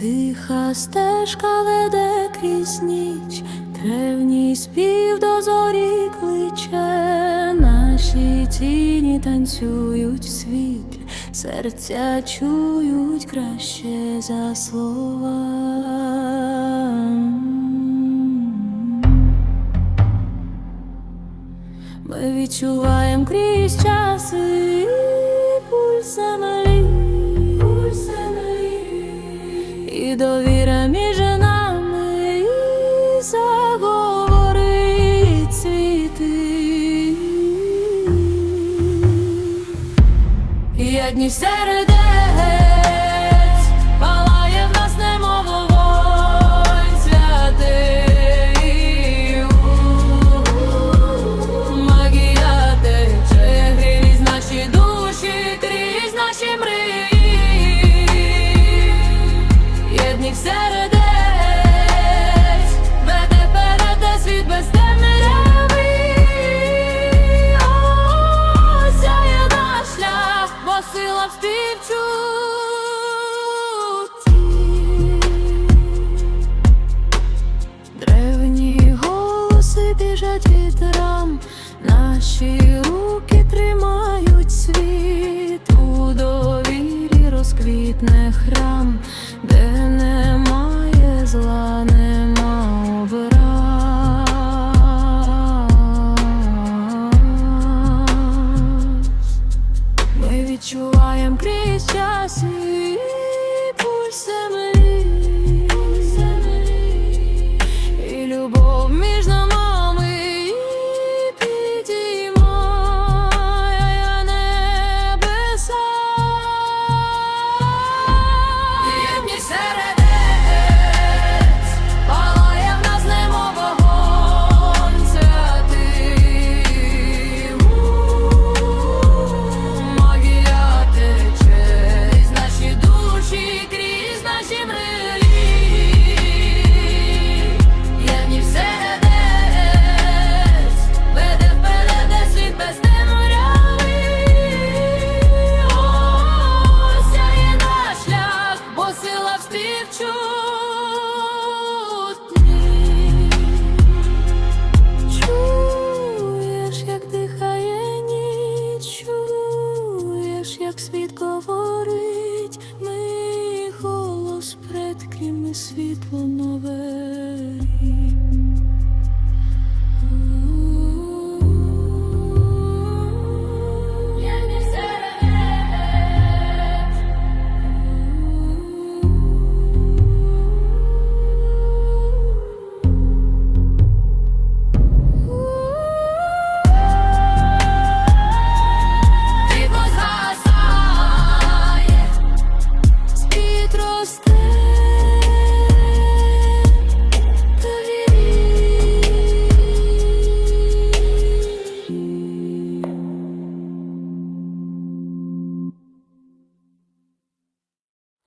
Тиха стежка веде крізь ніч, Древній спів до зорі кличе, наші тіні танцюють в світлі, серця чують краще за слова. Ми відчуваємо крізь часи. Ядні сердець, палає в нас немов вогонь святий Магія тече грізь наші душі, крізь наші мрії, єдні всередині. Ben нове.